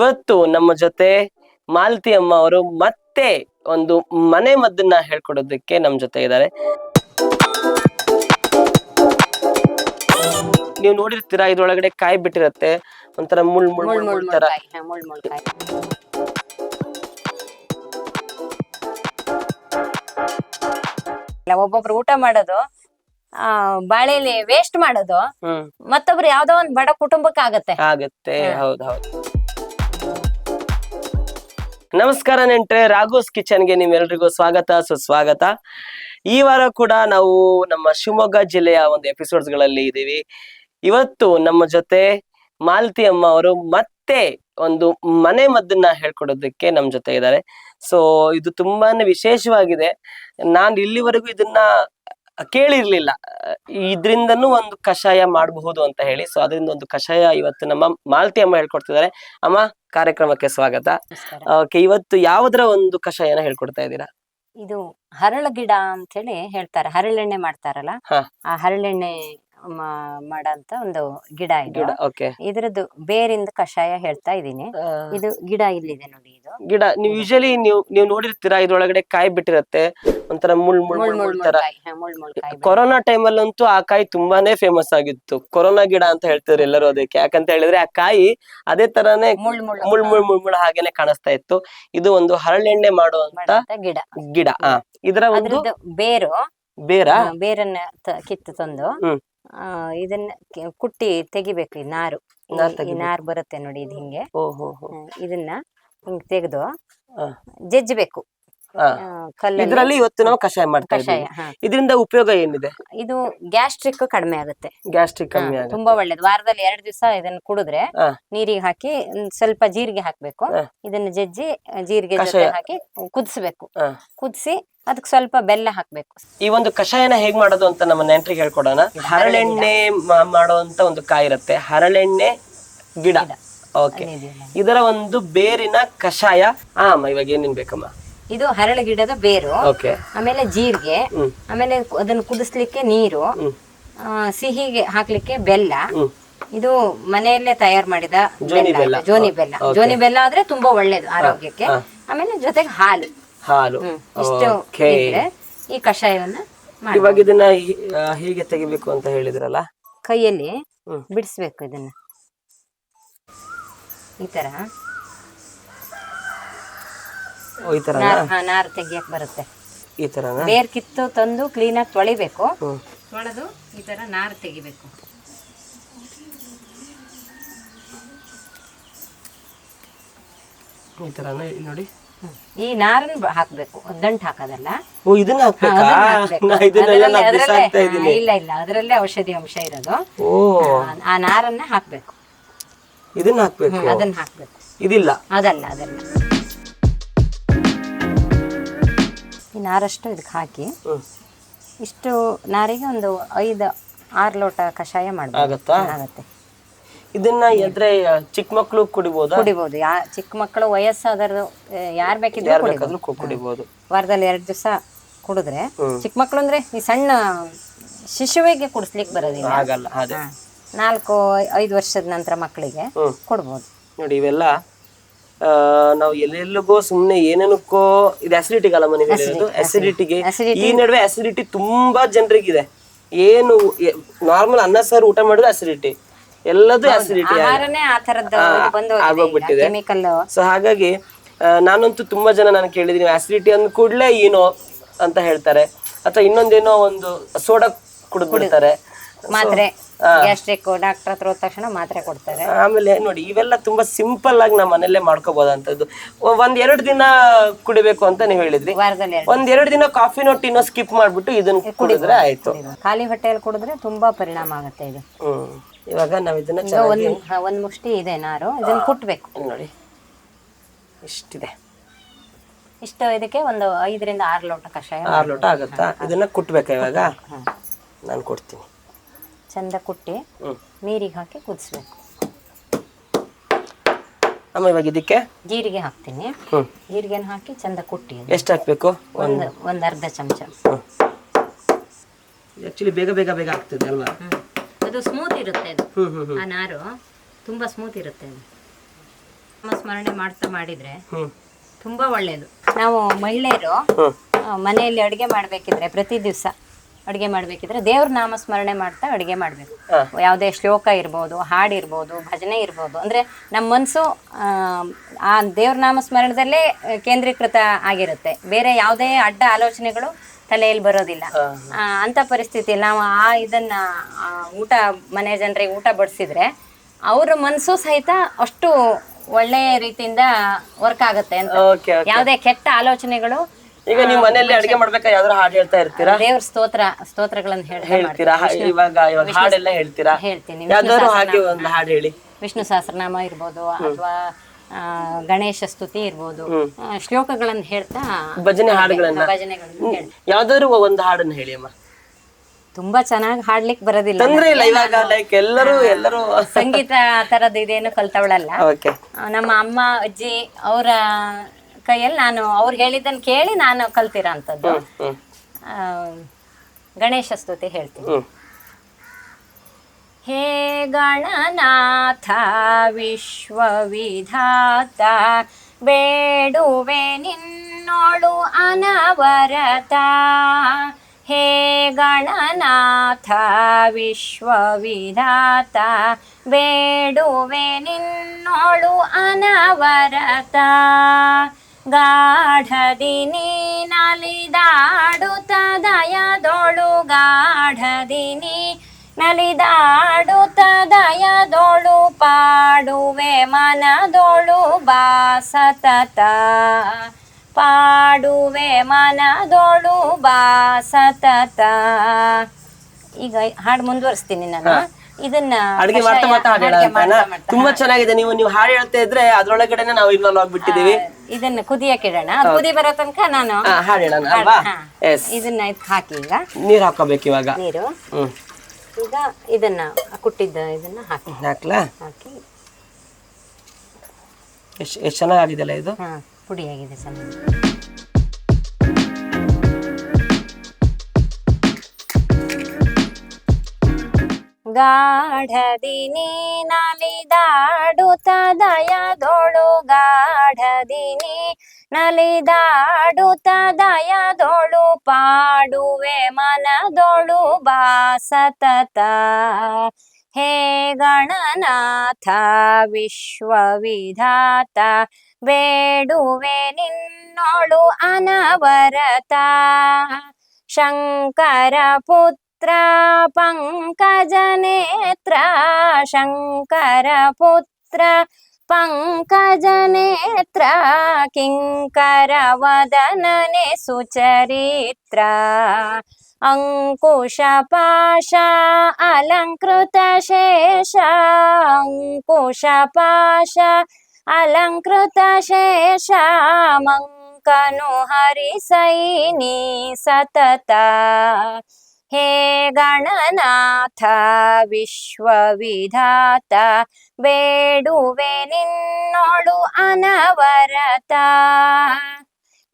ಇವತ್ತು ನಮ್ಮ ಜೊತೆ ಮಾಲತಿ ಅಮ್ಮ ಅವರು ಮತ್ತೆ ಒಂದು ಮನೆ ಮದ್ದನ್ನ ಹೇಳ್ಕೊಡೋದಕ್ಕೆ ನಮ್ ಜೊತೆ ಇದ್ದಾರೆ. ನೀವು ನೋಡಿರ್ತೀರಾ ಇದ್ರೊಳಗಡೆ ಕಾಯಿ ಬಿಟ್ಟಿರತ್ತೆ. ಒಂಥರ ಮುಳ್ ಮುಳ್ ಮುಳ್ ತರ ಒಬ್ಬೊಬ್ರು ಊಟ ಮಾಡೋದು ಆ ಬಾಳೆಲಿ ವೇಸ್ಟ್ ಮಾಡೋದು ಮತ್ತೊಬ್ರು ಯಾವ್ದೋ ಒಂದ್ ಬಡ ಕುಟುಂಬಕ್ಕೆ ಆಗತ್ತೆ ಆಗತ್ತೆ ಹೌದ್ ಹೌದು. ನಮಸ್ಕಾರ ನೆಂಟ್ರೆ, ರಾಘೋಸ್ ಕಿಚನ್ಗೆ ನಿಮ್ಮೆಲ್ರಿಗೂ ಸ್ವಾಗತ, ಸುಸ್ವಾಗತ. ಈ ವಾರ ಕೂಡ ನಾವು ನಮ್ಮ ಶಿವಮೊಗ್ಗ ಜಿಲ್ಲೆಯ ಒಂದು ಎಪಿಸೋಡ್ಸ್ಗಳಲ್ಲಿ ಇದ್ದೀವಿ. ಇವತ್ತು ನಮ್ಮ ಜೊತೆ ಮಾಲತಿ ಅಮ್ಮ ಅವರು ಮತ್ತೆ ಒಂದು ಮನೆ ಮದ್ದನ್ನ ಹೇಳ್ಕೊಡೋದಕ್ಕೆ ನಮ್ ಜೊತೆ ಇದ್ದಾರೆ. ಸೊ ಇದು ತುಂಬಾನೇ ವಿಶೇಷವಾಗಿದೆ. ನಾನು ಇಲ್ಲಿವರೆಗೂ ಇದನ್ನ ಕೇಳಿರ್ಲಿಲ್ಲ. ಇದ್ರಿಂದನು ಒಂದು ಕಷಾಯ ಮಾಡಬಹುದು ಅಂತ ಹೇಳಿ. ಸೊ ಅದರಿಂದ ಒಂದು ಕಷಾಯ ಇವತ್ತು ನಮ್ಮ ಮಾಲತಿ ಅಮ್ಮ ಹೇಳ್ಕೊಡ್ತಿದ್ದಾರೆ. ಅಮ್ಮ ಕಾರ್ಯಕ್ರಮಕ್ಕೆ ಸ್ವಾಗತ. ಓಕೆ ಇವತ್ತು ಯಾವ್ದ್ರ ಒಂದು ಕಷಾಯನ ಹೇಳ್ಕೊಡ್ತಾ ಇದ್ದೀರಾ? ಇದು ಹರಳ ಗಿಡ ಅಂತ ಹೇಳಿ ಹೇಳ್ತಾರೆ. ಹರಳೆಣ್ಣೆ ಮಾಡ್ತಾರಲ್ಲ? ಆ ಹರಳೆಣ್ಣೆ ಮಾಡಂತ ಒಂದು ಗಿಡ ಇದು. ಇದರದ್ದು ಬೇರಿಂದ ಕಷಾಯ ಹೇಳ್ತಾ ಇದೀನಿ ಇದು ಗಿಡ ಇಲ್ಲಿದೆ ನೋಡಿ. ಗಿಡ ನೀವು ಯೂಶಲಿ ನೀವು ನೀವು ನೋಡಿರ್ತೀರಾ ಇದ್ರೊಳಗಡೆ ಕಾಯಿ ಬಿಟ್ಟಿರತ್ತೆ? ಒಂಥರ ಮುಳ್ ಮುಳ್ ಮುಳ್ ಮುಳ್ ಟೈಮ್ ತರ. ಕೊರೋನಾ ಟೈಮಲ್ಲಂತೂ ಆ ಕಾಯಿ ತುಂಬಾನೇ ಫೇಮಸ್ ಆಗಿತ್ತು. ಕೊರೋನಾ ಗಿಡ ಅಂತ ಹೇಳ್ತಿದ್ರು ಎಲ್ಲರೂ ಅದಕ್ಕೆ. ಯಾಕಂತ ಹೇಳಿದ್ರೆ ಆ ಕಾಯಿ ಅದೇ ತರಾನೇ ಮುಳ್ ಮುಳ್ ಮುಳ್ ಮುಳ್ ಮುಳ್ ಹಾಗೇನೆ ಕಾಣಿಸ್ತಾ ಇತ್ತು. ಇದು ಒಂದು ಹರಳೆಣ್ಣೆ ಮಾಡುವಂತ ಗಿಡ. ಗಿಡ. ಆ ಇದರ ಒಂದು ಬೇರು. ಬೇರ? ಬೇರನ್ನ ಕಿತ್ತು ತಂದು ಇದನ್ನ ಕುಟ್ಟಿ ತೆಗಿಬೇಕು ಈ ನಾರು. ನಾರು ಬರುತ್ತೆ ನೋಡಿ ಇದು ಹಿಂಗೆ. ಇದನ್ನ ಹಿಂಗ್ ತೆಗೆದು. ಜಜ್ಜಬೇಕು. ಇದರಲ್ಲಿ ಇವತ್ತು ನಾವು ಕಷಾಯ ಮಾಡ್ತಾ ಕಷಾಯ ಇದ್ದೀವಿ. ಇದರಿಂದ ಉಪಯೋಗ ಏನಿದೆ? ಇದು ಗ್ಯಾಸ್ಟ್ರಿಕ್ ಕಡಿಮೆ ಆಗುತ್ತೆ. ಗ್ಯಾಸ್ಟ್ರಿಕ್ ಕಡಿಮೆ ಕಮ್ಮಿ ಆಗುತ್ತೆ. ತುಂಬಾ ಒಳ್ಳೇದು. ವಾರದಲ್ಲಿ ಎರಡು ದಿವಸ ಇದನ್ನ ಕುಡಿದ್ರೆ ಹಾ. ನೀರಿಗೆ ಹಾಕಿ ಒಂದ್ ಸ್ವಲ್ಪ ಜೀರಿಗೆ ಹಾಕ್ಬೇಕು. ಹಾ. ಇದನ್ನ ಜಜ್ಜಿ ಜೀರಿಗೆ ಜೊತೆ ಕಷಾಯ. ಹಾಕಿ ಕುದಿಸ್ಬೇಕು. ಹಾ. ಕುದಿಸಿ ಅದಕ್ಕೆ ಸ್ವಲ್ಪ ಬೆಲ್ಲ ಹಾಕ್ಬೇಕು. ಈ ಒಂದು ಕಷಾಯನ ಹೇಗ್ ಮಾಡೋದು ಅಂತ ನಮ್ಮ ನೆಂಟ್ರಿಗೆ ಹೇಳ್ಕೊಡೋಣ. ಹರಳೆಣ್ಣೆ. ಮಾ- ಮಾಡುವಂತ ಒಂದು ಕಾಯಿ ಇರುತ್ತೆ. ಹರಳೆಣ್ಣೆ ಗಿಡ. ಓಕೆ ಇದರ ಒಂದು ಬೇರಿನ ಕಷಾಯ. ಆಮ ಅಮ್ಮ ಇವಾಗ ಏನೇನ್ ಬೇಕಮ್ಮ ಇದು ಹರಳು ಗಿಡದ ಬೇರು. ಓಕೆ ಆಮೇಲೆ ಜೀರಿಗೆ. ಆಮೇಲೆ ಅದನ್ನು ಕುದಿಸ್ಲಿಕ್ಕೆ ನೀರು. ಸಿಹಿಗೆ ಹಾಕ್ಲಿಕ್ಕೆ ಬೆಲ್ಲ. ಇದು ಮನೆಯಲ್ಲೇ ತಯಾರು ಮಾಡಿದ ಜೋನಿ ಬೆಲ್ಲ. ಜೋನಿ ಬೆಲ್ಲ. ಜೋನಿ ಬೆಲ್ಲ ಆದ್ರೆ ತುಂಬಾ ಒಳ್ಳೇದು ಆರೋಗ್ಯಕ್ಕೆ. ಆಮೇಲೆ ಜೊತೆಗೆ ಹಾಲು. ಹಾಲು. ಇಷ್ಟು ಈ ಕಷಾಯವನ್ನ ಇವಾಗ ಇದನ್ನ ಹೀಗೆ ತೆಗಿಬೇಕು ಅಂತ ಹೇಳಿದ್ರಲ್ಲ? ಕೈಯಲ್ಲಿ. ಬಿಡಿಸ್ಬೇಕು ಇದನ್ನ. ಈ ಓ, ಈ ತರ ನಾರ್ ಹಾ, ನಾರು ತೆಗಿಯಕ್ ಬರುತ್ತೆ. ಈ ಥರ ಬೇರ್ ಕಿತ್ತು ತಂದು ಕ್ಲೀನಾಗಿ ತೊಳಿಬೇಕು. ತೊಳೆದು ಈ ತರ ನಾರು ತೆಗಿಬೇಕು. ಈ ಥರ ನೋಡಿ? ಈ ನಾರನ್ನ ಹಾಕ್ಬೇಕು. ದಂಟ್ ಹಾಕೋದಲ್ಲ. ಓ ಇದನ್ನ ಇಲ್ಲ ಇಲ್ಲ. ಅದರಲ್ಲೇ ಔಷಧಿ ಅಂಶ ಇರೋದು. ಆ ನಾರನ್ನ ಹಾಕ್ಬೇಕು. ಇದನ್ನ ಹಾಕ್ಬೇಕು. ಅದನ್ನ ಹಾಕ್ಬೇಕು. ಇದಿಲ್ಲ. ಅದಲ್ಲ ಅದಲ್ಲ ಈ ನಾರಷ್ಟು ಇದಕ್ಕೆ ಹಾಕಿ ಇಷ್ಟು ನಾರಿಗೆ ಒಂದು ಐದು ಆರು ಲೋಟ ಕಷಾಯ ಮಾಡಬೇಕು ಆಗತ್ತಾ? ಇದನ್ನ ಎದ್ರೆ ಚಿಕ್ಕ ಮಕ್ಕಳು ಕುಡಿಬಹುದು ಕುಡಿಬಹುದು ಯಾ ಚಿಕ್ಕ ಮಕ್ಕಳು ವಯಸ್ಸಾದರು ಯಾರು ಬೇಕಿದ್ರು ಕುಡಿಬಹುದು ವಾರದಲ್ಲಿ ಎರಡು ದಿವಸ ಕುಡಿದ್ರೆ. ಚಿಕ್ಕ ಮಕ್ಕಳು ಅಂದ್ರೆ ಈ ಸಣ್ಣ ಶಿಶುವಿಗೆ ಕುಡಿಸ್ಲಿಕ್ಕೆ ಬರೋದಿಲ್ಲ. ಆಗಲ್ಲ. ನಾಲ್ಕು ಐದು ವರ್ಷದ ನಂತರ ಮಕ್ಕಳಿಗೆ ಕೊಡ್ಬೋದು. ನೋಡಿ ಇವೆಲ್ಲ ನಾವು ಎಲ್ಲೆಲ್ಲಿಗೋ ಸುಮ್ಮನೆ ಏನೇನಕ್ಕೋ ಇದು ಅಸಿಡಿಟಿಗೆ ಅಲ್ಲ ಮನೆ ಅಸಿಡಿಟಿಗೆ. ಈ ನಡುವೆ ಅಸಿಡಿಟಿ ತುಂಬಾ ಜನರಿಗಿದೆ. ಏನು ನಾರ್ಮಲ್ ಅನ್ನ ಸಾರು ಊಟ ಮಾಡಿದ್ರೆ ಅಸಿಡಿಟಿ ಎಲ್ಲದೂ ಅಸಿಡಿಟಿ ಆಗೋಗ್ಬಿಟ್ಟಿದೆ. ಸೊ ಹಾಗಾಗಿ ನಾನಂತೂ ತುಂಬಾ ಜನ ನಾನು ಕೇಳಿದೀನಿ ಅಸಿಡಿಟಿ ಅಂದ ಕೂಡಲೇ ಏನೋ ಅಂತ ಹೇಳ್ತಾರೆ. ಅಥವಾ ಇನ್ನೊಂದೇನೋ ಒಂದು ಸೋಡಾ ಕುಡಿದ್ಬಿಡ್ತಾರೆ ಮಾತ್ರೆ ಗ್ಯಾಸ್ಟ್ರಿಕ್ ಡಾಕ್ಟರ್ ಹತ್ರ ಹೋದ ತಕ್ಷಣ ಮಾತ್ರೆ ಕೊಡ್ತಾರೆ. ಆಮೇಲೆ ನೋಡಿ ಇವೆಲ್ಲ ತುಂಬಾ ಸಿಂಪಲ್ ಆಗಿ ನಮ್ಮ ಮನೆಯಲ್ಲೇ ಮಾಡ್ಕೋಬಹುದಂತದ್ದು ಒಂದ್ ಎರಡು ದಿನ ಕುಡಿಬೇಕು ಅಂತ ನೀವು ಹೇಳಿದ್ರಿ. ವಾರದಲ್ಲಿ ಎರಡು ಒಂದ್ ಎರಡು ದಿನ ಕಾಫಿ ಟೀನೋ ಸ್ಕಿಪ್ ಮಾಡ್ಬಿಟ್ಟು ಇದನ್ನ ಕುಡಿದ್ರೆ ಆಯ್ತು. ಖಾಲಿ ಹೊಟ್ಟೆಯಲ್ಲಿ ಕುಡಿದ್ರೆ ತುಂಬಾ ಪರಿಣಾಮ ಆಗುತ್ತೆ ಇದು. ಹ್ಮ್. ಇವಾಗ ನಾವ್ ಇದನ್ನ ಈಗ ಚೆನ್ನಾಗಿ ಒಂದ್ ಹ, ಒಂದ್ ಮುಷ್ಟಿ ಇದೆ ನಾರು ಇದನ್ನ ಕುಟ್ಬೇಕು. ನೋಡಿ. ಇಷ್ಟಿದೆ. ಇಷ್ಟು ಇದಕ್ಕೆ ಒಂದು ಐದರಿಂದ ಆರು ಲೋಟ ಕಷಾಯ ಆರು ಲೋಟ ಆಗುತ್ತಾ? ಇದನ್ನ ಕುಟ್ಬೇಕಾ ಇವಾಗ? ನಾನು ಕೊಡ್ತೀನಿ. ಚಂದ ಕುಟ್ಟಿ ನೀರಿಗೆ ಹಾಕಿ ಕುದಿಸ್ಬೇಕು. ಅಮ್ಮ ಇವಾಗ ಇದಕ್ಕೆ? ಜೀರಿಗೆ ಹಾಕ್ತೀನಿ. ಜೀರಿಗೆನ ಹಾಕಿ ಚಂದ ಕುಟ್ಟಿ. ಎಷ್ಟು ಹಾಕ್ಬೇಕು? ಒಂದು ಒಂದ್. ಅರ್ಧ ಚಮಚ. ಆಕ್ಚುಲಿ ಬೇಗ ಬೇಗ ಬೇಗ ಆಗ್ತದೆ ಅಲ್ವಾ? ಅದು ಸ್ಮೂತ್ ಇರುತ್ತೆ ಅದು. ಹ್ಮ್ ಹ್ಮ್ ಆ ನಾರು ತುಂಬಾ ಸ್ಮೂತ್ ಇರುತ್ತೆ ಅದು. ಸ್ಮರಣೆ ಮಾಡ್ತಾ ಮಾಡಿದ್ರೆ ತುಂಬ ತುಂಬಾ ಒಳ್ಳೇದು. ನಾವು ಮಹಿಳೆಯರು ಮನೆಯಲ್ಲಿ ಅಡುಗೆ ಮಾಡಬೇಕಿದ್ರೆ ಪ್ರತಿ ದಿವಸ ಅಡುಗೆ ಮಾಡಬೇಕಿದ್ರೆ ದೇವ್ರ ನಾಮ ಸ್ಮರಣೆ ಮಾಡ್ತಾ ಅಡುಗೆ ಮಾಡಬೇಕು. ಯಾವುದೇ ಶ್ಲೋಕ ಇರ್ಬೋದು ಹಾಡಿರ್ಬೋದು ಭಜನೆ ಇರ್ಬೋದು ಅಂದರೆ ನಮ್ಮ ಮನಸ್ಸು ಆ ದೇವ್ರ ನಾಮ ಸ್ಮರಣದಲ್ಲೇ ಕೇಂದ್ರೀಕೃತ ಆಗಿರುತ್ತೆ. ಬೇರೆ ಯಾವುದೇ ಅಡ್ಡ ಆಲೋಚನೆಗಳು ತಲೆಯಲ್ಲಿ ಬರೋದಿಲ್ಲ. ಅಂತ ಪರಿಸ್ಥಿತಿ ನಾವು ಆ ಇದನ್ನ ಊಟ ಮನೆ ಜನರಿಗೆ ಊಟ ಬಡಿಸಿದ್ರೆ ಅವ್ರ ಮನಸ್ಸು ಸಹಿತ ಅಷ್ಟು ಒಳ್ಳೆಯ ರೀತಿಯಿಂದ ವರ್ಕ್ ಆಗುತ್ತೆ ಅಂತ. ಯಾವುದೇ ಕೆಟ್ಟ ಆಲೋಚನೆಗಳು ಈಗ ನೀವು ಮನೆಯಲ್ಲಿ ಅಡಿಗೆ ಮಾಡ್ಬೇಕಾ? ಯಾವ್ದಾರು ಹಾಡು ಹೇಳ್ತಾ ಇರ್ತೀರಾ? ದೇವ್ರ ಸ್ತೋತ್ರ ಸ್ತೋತ್ರಗಳನ್ನ ಹೇಳ್ತಾ ಹೇಳ್ತೀರಾ? ಇವಾಗ ಇವಾಗ ಹಾಡೆಲ್ಲ ಹೇಳ್ತೀರಾ? ಹೇಳ್ತೀನಿ. ಯಾವ್ದಾದ್ರು ಹಾಗೆ ಒಂದು ಹಾಡು ಹೇಳಿ. ವಿಷ್ಣು ಸಹಸ್ರನಾಮ ಇರ್ಬೋದು ಅಥವಾ ಗಣೇಶ ಸ್ತುತಿ ಇರ್ಬೋದು. ಶ್ಲೋಕಗಳನ್ನ ಹೇಳ್ತಾ ಭಜನೆ ಹಾಡುಗಳನ್ನ. ಯಾವ್ದಾದ್ರು ಒಂದು ಹಾಡನ್ನ ಹೇಳಿ ಅಮ್ಮ. ತುಂಬಾ ಚೆನ್ನಾಗಿ ಹಾಡ್ಲಿಕ್ಕೆ ಬರೋದಿಲ್ಲ. ತೊಂದ್ರೆ ಇಲ್ಲ ಇವಾಗ ಲೈಕ್ ಎಲ್ಲರೂ ಎಲ್ಲರೂ ಸಂಗೀತ ತರದ್ ಇದೇನು ಕಲ್ತವಳಲ್ಲ. ಓಕೆ ನಮ್ಮ ಅಮ್ಮ ಅಜ್ಜಿ ಅವರ ಕೈಯಲ್ಲಿ ನಾನು ಅವ್ರು ಹೇಳಿದ್ದನ್ನು ಕೇಳಿ ನಾನು ಕಲ್ತಿರೋ ಅಂಥದ್ದು ಆ, ಗಣೇಶ ಸ್ತುತಿ ಹೇಳ್ತೀನಿ. ಹೇ ಗಣನಾಥ ವಿಶ್ವವಿಧಾತ ಬೇಡುವೆ ನಿನ್ನೋಳು ಅನವರತ. ಹೇ ಗಣನಾಥ ವಿಶ್ವವಿಧಾತ ಬೇಡುವೆ ನಿನ್ನೋಳು ಅನವರತ. ಗಾಢದಿ ನಲಿದಾಡುತ್ತ ದಯದೊಳು ಗಾಢದಿನಿ ನಲಿದಾಡುತ್ತ ದಯದೊಳು ಪಾಡುವೆ ಮನದೊಳು, ಬಾಸತತ. ಪಾಡುವೆ ಮನದೊಳು, ಬಾಸತತ. ಈಗ ಹಾಡು ಮುಂದುವರಿಸ್ತೀನಿ ನಾನು. ಇದನ್ನ ಅಡಿಗೆ ಮಾಡ್ತಾ ಮಾಡ್ತಾ ಹಾಡು ತುಂಬಾ ಚೆನ್ನಾಗಿದೆ. ನೀವು ನೀವು ಹಾಡು ಹೇಳ್ತಾ ಇದ್ರೆ ಅದ್ರೊಳಗಡೆನೆ ನಾವು ಇನ್ವಾಲ್ವ್ ಆಗ್ಬಿಟ್ಟಿದೀವಿ ಇದನ್ನ ಕುದಿಯಕ್ಕೆ ಇಡೋಣ. ಅದು ಕುದಿ ಬರೋ ತನಕ ನಾನು ಹಾಡು ಹೇಳೋಣ ಅಲ್ವಾ? ಎಸ್ ಇದನ್ನ ಇದಕ್ಕೆ ಹಾಕಿ ಈಗ. ನೀರ್ ಹಾಕೋಬೇಕು ಇವಾಗ. ನೀರು. ಈಗ ಇದನ್ನ ಕುಟ್ಟಿದ್ದ ಇದನ್ನ ಹಾಕಿ. ಹಾಕ್ಲಾ? ಹಾಕಿ. ಎಷ್ಟು ಎಷ್ಟು ಇದು? ಹಾ ಪುಡಿಯಾಗಿದೆ ಚೆನ್ನಾಗಿ ಗಾಢದಿ ನಲಿದಾಡುತ್ತ ದಯದೊಳು ಗಾಢದಿನಿ ನಲಿದಾಡುತ್ತ ದಯದೊಳು ಪಾಡುವೆ ಮನದೊಳು ಬಾಸತತ. ಹೇ ಗಣನಾಥ, ವಿಶ್ವವಿಧಾತ, ಬೇಡುವೆ ನಿನ್ನೋಳು ಅನವರತ. ಶಂಕರ ಪುತ್ರ नेत्र पङ्कजनेत्र शङ्करपुत्र पङ्कजनेत्र किङ्करवदनने सुचरित्र अङ्कुशपाश अलङ्कृतशेष अङ्कुशपाश अलङ्कृतशेषामङ्कनु हरिसैनी सतता ಹೇ ಗಣನಾಥ, ವಿಶ್ವವಿಧಾತ, ಬೇಡುವೆ ನಿನ್ನೋಳು ಅನವರತ.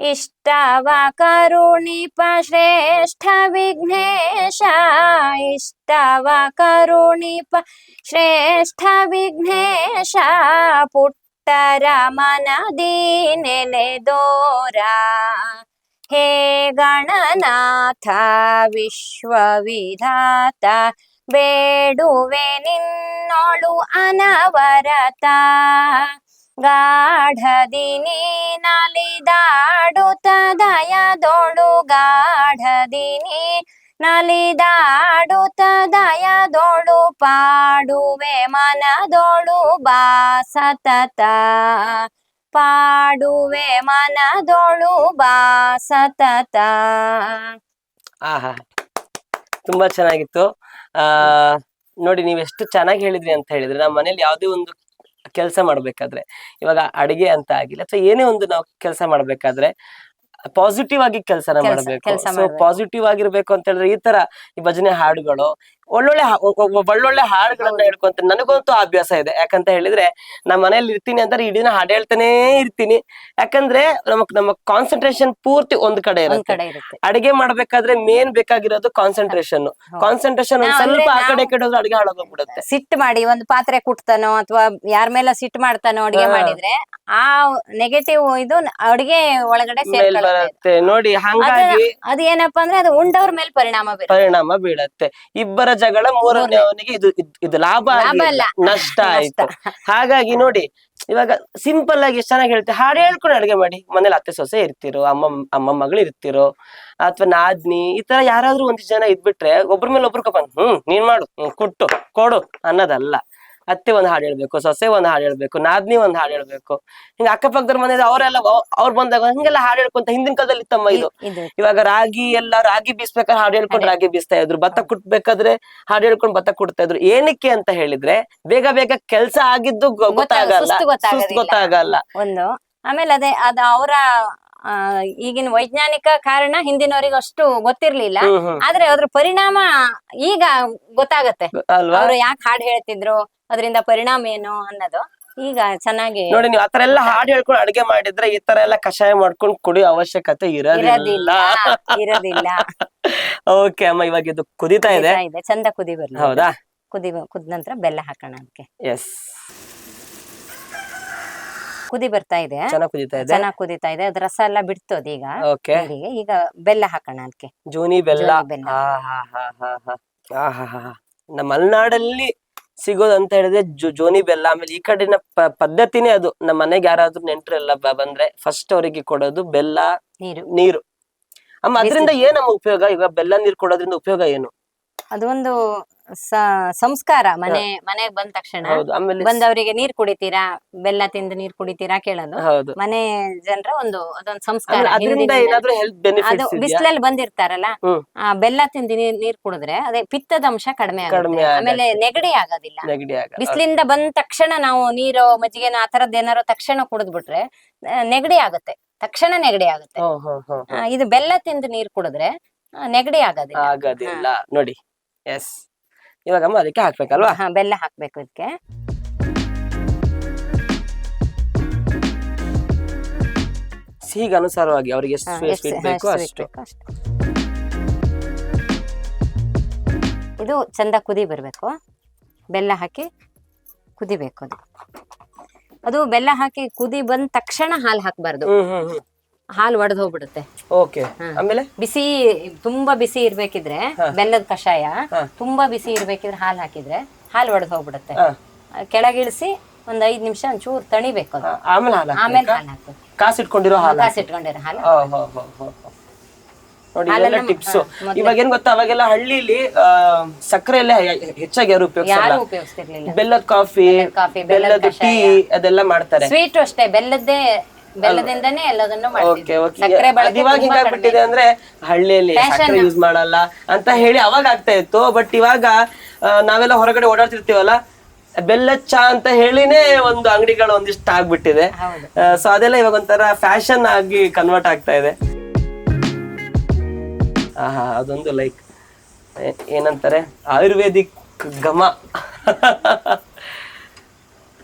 ಇಷ್ಟವ ಕರುಣಿಪ ಶ್ರೇಷ್ಠ ವಿಘ್ನೇಶ, ಇಷ್ಟವ ಕರುಣಿಪ ಶ್ರೇಷ್ಠ ವಿಘ್ನೇಶ ಪುಟ್ಟರ ಮನದಿ ನೆಲೆದೋರ. ಹೇ ಗಣನಾಥ ವಿಶ್ವವಿಧಾತ ಬೇಡುವೆ ನಿನ್ನೊಳು ಅನವರತ. ಗಾಢದಿ ನಲಿದಾಡುತ್ತ ದಯದೊಳು ಗಾಢದಿ ನಲಿದಾಡುತ್ತ ದಯದೊಳು ಪಾಡುವೆ ಮನದೊಳು ಬಾಸತತ ಪಾಡುವೆ ಮನದೊಳು ಬಾಸತತ ಆಹಾ ತುಂಬಾ ಚೆನ್ನಾಗಿತ್ತು. ಆ ನೋಡಿ ನೀವು ಎಷ್ಟು ಚೆನ್ನಾಗಿ ಹೇಳಿದ್ರಿ ಅಂತ ಹೇಳಿದ್ರೆ ನಮ್ಮ ಮನೇಲಿ ಯಾವುದೇ ಒಂದು ಕೆಲಸ ಮಾಡ್ಬೇಕಾದ್ರೆ ಇವಾಗ ಅಡಿಗೆ ಅಂತ ಆಗಿಲ್ಲ ಅಥವಾ ಏನೇ ಒಂದು ನಾವು ಕೆಲಸ ಮಾಡ್ಬೇಕಾದ್ರೆ ಪಾಸಿಟಿವ್ ಆಗಿ ಕೆಲಸನ ಮಾಡಬೇಕು. ಸೊ ಪಾಸಿಟಿವ್ ಆಗಿರ್ಬೇಕು ಅಂತ ಹೇಳಿದ್ರೆ ಈ ತರ ಈ ಭಜನೆ ಹಾಡುಗಳು ಒಳ್ಳೊಳ್ಳೆ ಒಳ್ಳೊಳ್ಳೆ ಹಾಡುಗಳನ್ನ ಹೇಳ್ಕೊಂತೀನಿ ನನಗಂತೂ ಅಭ್ಯಾಸ ಇದೆ. ಯಾಕಂತ ಹೇಳಿದ್ರೆ ನಮ್ಮ ಮನೇಲಿ ಇರ್ತೀನಿ ಅಂತ ಇಡೀ ದಿನ ಹಾಡು ಹೇಳ್ತಾನೆ ಇರ್ತೀನಿ. ಯಾಕಂದ್ರೆ ನಮಗ್ ನಮ್ಮ ಕಾನ್ಸಂಟ್ರೇಷನ್ ಪೂರ್ತಿ ಒಂದ್ ಕಡೆ ಇರುತ್ತೆ. ಅಡಿಗೆ ಮಾಡ್ಬೇಕಾದ್ರೆ ಮೇನ್ ಬೇಕಾಗಿರೋದು ಕಾನ್ಸಂಟ್ರೇಷನ್ ಕಾನ್ಸಂಟ್ರೇಷನ್ ಒಂದ್ ಸ್ವಲ್ಪ ಆ ಕಡೆ ಕಡೆ ಹೋದ್ರೆ ಅಡಿಗೆ ಹಾಳಾಗೋಗ್ಬಿಡುತ್ತೆ. ಸಿಟ್ ಮಾಡಿ ಒಂದು ಪಾತ್ರೆ ಕುಟ್ತಾನೋ ಅಥವಾ ಯಾರ ಮೇಲೆ ಸಿಟ್ ಮಾಡ್ತಾನೋ ಅಡಿಗೆ ಮಾಡಿದ್ರೆ ಆ ನೆಗೆಟಿವ್ ಇದು ಅಡಿಗೆ ಒಳಗಡೆ ನೋಡಿ ಹಂಗಾಗಿ ಅದು ಏನಪ್ಪಾ ಅಂದ್ರೆ ಅದು ಉಂಡವ್ರ ಮೇಲೆ ಪರಿಣಾಮ ಪರಿಣಾಮ ಬೀಳತ್ತೆ ಇಬ್ಬರ ಜಗಳ ಮೂರನೇವನಿಗೆ ಇದು ಇದು ಲಾಭ ಆಗ್ಲಿಲ್ಲ, ನಷ್ಟ ಆಯ್ತು. ಹಾಗಾಗಿ ನೋಡಿ ಇವಾಗ ಸಿಂಪಲ್ ಆಗಿ ಎಷ್ಟು ಚೆನ್ನಾಗಿ ಹೇಳ್ತೀವಿ ಹಾಡು ಹೇಳ್ಕೊಂಡು ಅಡುಗೆ ಮಾಡಿ. ಮನೇಲಿ ಅತ್ತೆ ಸೊಸೆ ಇರ್ತಿರೋ ಅಮ್ಮ ಅಮ್ಮ ಮಗಳು ಇರ್ತಿರೋ ಅಥವಾ ನಾದ್ನಿ ಈ ತರ ಯಾರಾದ್ರೂ ಒಂದಿಷ್ಟು ಜನ ಇದ್ಬಿಟ್ರೆ ಒಬ್ರ ಮೇಲೆ ಒಬ್ರು ಕಪ್ಪ ಹ್ಮ್ ನೀನ್ ಮಾಡು ಹ್ಮ್ ಕೊಟ್ಟು ಕೊಡು ಅನ್ನೋದಲ್ಲ. ಅತ್ತೆ ಒಂದ್ ಹಾಡು ಹೇಳ್ಬೇಕು ಸೊಸೆ ಒಂದ್ ಹಾಡು ಹೇಳ್ಬೇಕು ನಾದ್ನಿ ಒಂದ್ ಹಾಡು ಹೇಳ್ಬೇಕು. ಹಿಂಗ ಅಕ್ಕಪಕ್ಕದವ್ರ ಮನೆ ಅವರೆಲ್ಲ ಅವ್ರು ಬಂದಾಗ ಹಿಂಗೆಲ್ಲ ಹಾಡು ಹೇಳ್ಕೊಂತ ಹಿಂದಿನ ಕಾಲದಲ್ಲಿ ತಮ್ಮ ಇದು. ಇವಾಗ ರಾಗಿ ಎಲ್ಲ ರಾಗಿ ಬೀಸ್ಬೇಕಾದ್ರೆ ಹಾಡು ಹೇಳ್ಕೊಂಡು ರಾಗಿ ಬೀಸ್ತಾ ಇದ್ರು. ಭತ್ತ ಕುಟ್ಬೇಕಾದ್ರೆ ಹಾಡು ಹೇಳ್ಕೊಂಡು ಭತ್ತ ಕುಡ್ತಾ ಇದ್ರು. ಏನಕ್ಕೆ ಅಂತ ಹೇಳಿದ್ರೆ ಬೇಗ ಬೇಗ ಕೆಲ್ಸ ಆಗಿದ್ದು ಗೊತ್ತಾಗಲ್ಲ. ಗೊತ್ತಾಗಲ್ಲ. ಒಂದು. ಆಮೇಲೆ ಅದೇ ಅದ ಅವರ ಈಗಿನ ವೈಜ್ಞಾನಿಕ ಕಾರಣ ಹಿಂದಿನವರಿಗೆ ಅಷ್ಟು ಗೊತ್ತಿರ್ಲಿಲ್ಲ. ಆದ್ರೆ ಅದ್ರ ಪರಿಣಾಮ ಈಗ ಗೊತ್ತಾಗತ್ತೆ. ಅವರು ಯಾಕೆ ಹಾಡು ಹೇಳ್ತಿದ್ರು ಅದರಿಂದ ಪರಿಣಾಮ ಏನು ಅನ್ನೋದು. ಈಗ ಚೆನ್ನಾಗಿ ನೋಡಿ ನೀವು ಆತರ ಎಲ್ಲ ಹಾಡು ಹೇಳ್ಕೊಂಡು ಅಡಿಗೆ ಮಾಡಿದ್ರೆ ಈ ತರ ಎಲ್ಲ ಕಷಾಯ ಮಾಡ್ಕೊಂಡು ಕುಡಿಯೋ ಅವಶ್ಯಕತೆ ಇರೋದಿಲ್ಲ. ಇರೋದಿಲ್ಲ ಓಕೆ ಅಮ್ಮ ಇವಾಗ ಇದು ಕುದಿತಾ ಇದೆ. ಇದೆ. ಚಂದ ಕುದಿ ಬರ್ಲಿ. ಹೌದಾ? ಕುದಿ ಕುದ ನಂತರ ಬೆಲ್ಲ ಹಾಕೋಣ ಅದಕ್ಕೆ. ಎಸ್ ಕುದಿ ಬರ್ತಾ ಇದೆ. ಚೆನ್ನಾಗಿ ಕುದಿತಾ ಇದೆ? ಚೆನ್ನಾಗಿ ಕುದಿತಾ ಇದೆ. ಅದ್ ರಸ ಎಲ್ಲ ಬಿಡ್ತು ಅದೀಗ ಓಕೆ. ನೀರಿಗೆ. ಈಗ ಬೆಲ್ಲ ಹಾಕೋಣ ಅದಕ್ಕೆ ಜೂನಿ ಬೆಲ್ಲ. ಜೋನಿ ಬೆಲ್ಲ. ಆ ಹಾ ಹಾ ಹಾ ಹಾ. ಆ ಹಾ ಹಾ ಹಾ. ನಮ್ಮ ಮಲೆನಾಡಲ್ಲಿ ಸಿಗೋದಂತ ಅಂತ ಹೇಳಿದ್ರೆ ಜೋ- ಜೋನಿ ಬೆಲ್ಲ. ಆಮೇಲೆ ಈ ಕಡೆನ ಪ- ಪದ್ಧತಿನೇ ಅದು. ನಮ್ಮ ಮನೆಗೆ ಯಾರಾದ್ರೂ ನೆಂಟರೆಲ್ಲ ಬಂದ್ರೆ ಫಸ್ಟ್ ಅವರಿಗೆ ಕೊಡೋದು ಬೆಲ್ಲ ನೀರು. ನೀರು. ಅಮ್ಮ ಅದರಿಂದ ಏನಮ್ಮ ಉಪಯೋಗ? ಈಗ ಬೆಲ್ಲ ನೀರು ಕೊಡೋದ್ರಿಂದ ಉಪಯೋಗ ಏನು? ಅದೊಂದು ಸಂಸ್ಕಾರ ಮನೆ ಮನೆಗ್ ಬಂದ ತಕ್ಷಣ ಹೌದು ಆಮೇಲೆ ಬಂದವರಿಗೆ ನೀರ್ ಕುಡಿತೀರಾ ಬೆಲ್ಲ ತಿಂದು ನೀರ್ ಕುಡಿತೀರಾ ಕೇಳೋದು. ಹೌದು. ಮನೆ ಜನರ ಒಂದು ಅದೊಂದು ಸಂಸ್ಕಾರ ಆಮೇಲೆ ಅದರಿಂದ ಹಿಂದಿನಿಂದ. ಏನಾದ್ರೂ ಹೆಲ್ತ್ ಅದು ಬೆನಿಫಿಟ್ಸ್ ಇದೆಯಾ? ಬಿಸಿಲಲ್ಲಿ ಬಂದಿರ್ತಾರಲ್ಲ ಹ್ಮ್. ಆ ಬೆಲ್ಲ ತಿಂದು ನೀರ್ ನೀರ್ ಕುಡಿದ್ರೆ ಅದೇ ಪಿತ್ತದ ಅಂಶ ಕಡಿಮೆ ಕಡಿಮೆ ಆಗುತ್ತೆ. ಆಗತ್ತೆ. ಆಮೇಲೆ ನೆಗಡಿ ಆಗೋದಿಲ್ಲ. ನೆಗಡಿ ಆಗ ಬಿಸಿಲಿಂದ ಬಂದ ತಕ್ಷಣ ನಾವು ನೀರು ಮಜ್ಜಿಗೆನ ಆ ತರದ್ ಏನಾರು ತಕ್ಷಣ ಕುಡಿದ್ಬಿಟ್ರೆ ಆ, ನೆಗಡಿ ಆಗುತ್ತೆ. ತಕ್ಷಣ ನೆಗಡಿ ಆಗುತ್ತೆ. ಹ್ಮ್ ಹ್ಮ್ ಹ್ಮ್ ಆ, ಇದು ಬೆಲ್ಲ ತಿಂದು ನೀರ್ ಕುಡಿದ್ರೆ ಆ, ನೆಗಡಿ ಆಗೋದಿಲ್ಲ. ಆಗೋದಿಲ್ಲ. ನೋಡಿ ಎಸ್. ಇವಾಗಮ್ಮ ಅದಕ್ಕೆ ಹಾಕ್ಬೇಕಲ್ವಾ? ಹಾ ಬೆಲ್ಲ ಹಾಕ್ಬೇಕು ಇದಕ್ಕೆ ಸಿಹಿಗೆ ಅನುಸಾರವಾಗಿ ಅವ್ರಿಗೆ ಎಷ್ಟು ಸ್ವೀಟ್ ಬೇಕು ಅಷ್ಟು. ಇದು ಚಂದ ಕುದಿ ಬರಬೇಕು. ಬೆಲ್ಲ ಹಾಕಿ ಕುದಿಬೇಕು ಅದು. ಅದು ಬೆಲ್ಲ ಹಾಕಿ ಕುದಿ ಬಂದ ತಕ್ಷಣ ಹಾಲು ಹಾಕ್ಬಾರ್ದು. ಹಾಲು ಒಡೆದು ಹೋಗ್ಬಿಡುತ್ತೆ. ಓಕೆ. ಆಮೇಲೆ? ಬಿಸಿ ತುಂಬಾ ಬಿಸಿ ಇರ್ಬೇಕಿದ್ರೆ ಬೆಲ್ಲದ ಕಷಾಯ ತುಂಬಾ ಬಿಸಿ ಇರ್ಬೇಕಿದ್ರೆ ಹಾಲು ಹಾಕಿದ್ರೆ ಹಾಲು ಒಡೆದು ಹೋಗ್ಬಿಡುತ್ತೆ. ಕೆಳಗಿಳಿಸಿ ಒಂದ್ ಐದ್ ನಿಮಿಷ ಒಂಚೂರು ತಣಿಬೇಕು ಅದು. ಆಮೇಲೆ ಹಾಲು ಆಮೇಲೆ ಹಾಲು ಹಾಕ್ಬೇಕು. ಕಾಸಿಟ್ಕೊಂಡಿರೋ ಹಾಲು ಕಾಸಿಟ್ಕೊಂಡಿರೋ ಹಾಲು. ಓ, ಹೋ, ಹೋ, ಹೋ, ಹೋ. ನೋಡಿ ಇವೆಲ್ಲ ಟಿಪ್ಸ್. ಇವಾಗ ಏನ್ ಗೊತ್ತಾ? ಅವಾಗೆಲ್ಲ ಹಳ್ಳಿಲಿ ಆ, ಸಕ್ಕರೆಯಲ್ಲೇ ಹೆ- ಹೆಚ್ಚಾಗಿ ಯಾರು ಉಪಯೋಗಿಸಲ್ಲ. ಉಪಯೋಗಿಸ್ತಿರ್ಲಿಲ್ಲ. ಬೆಲ್ಲದ ಕಾಫಿ ಕಾಫಿ ಬೆಲ್ಲದ ಬೆಲ್ಲದ ಟೀ ಅದೆಲ್ಲ ಮಾಡ್ತಾರೆ. ಸ್ವೀಟ್ ಅಷ್ಟೇ ಬೆಲ್ಲದ್ದೇ ಬೆಲ್ಲದಿಂದನೇ ಎಲ್ಲದನ್ನು ಓಕೆ ಮಾಡ್ತಿದ್ವಿ ಓಕೆ ಸಕ್ಕರೆ ಬಳಕೆ ಇವಾಗ ಹಿಂಗಾಗ್ಬಿಟ್ಟಿದೆ ಅಂದ್ರೆ ಹಳ್ಳಿಯಲ್ಲಿ ಸಕ್ಕರೆ ಯೂಸ್ ಮಾಡಲ್ಲ ಅಂತ ಹೇಳಿ ಅವಾಗ ಆಗ್ತಾ ಇತ್ತು. ಬಟ್ ಇವಾಗ ನಾವೆಲ್ಲ ಹೊರಗಡೆ ಓಡಾಡ್ತಿರ್ತೀವಲ್ಲ ಬೆಲ್ಲ ಚಾ ಅಂತ ಹೇಳಿನೇ ಒಂದು ಅಂಗಡಿಗಳು ಒಂದಿಷ್ಟು ಆಗ್ಬಿಟ್ಟಿದೆ. ಸೊ ಅದೆಲ್ಲ ಇವಾಗ ಒಂಥರ ಫ್ಯಾಷನ್ ಆಗಿ ಕನ್ವರ್ಟ್ ಆಗ್ತಾ ಇದೆ. ಆಹಾ ಅದೊಂದು ಲೈಕ್ ಏನಂತಾರೆ? ಆಯುರ್ವೇದಿಕ್ ಘಮ.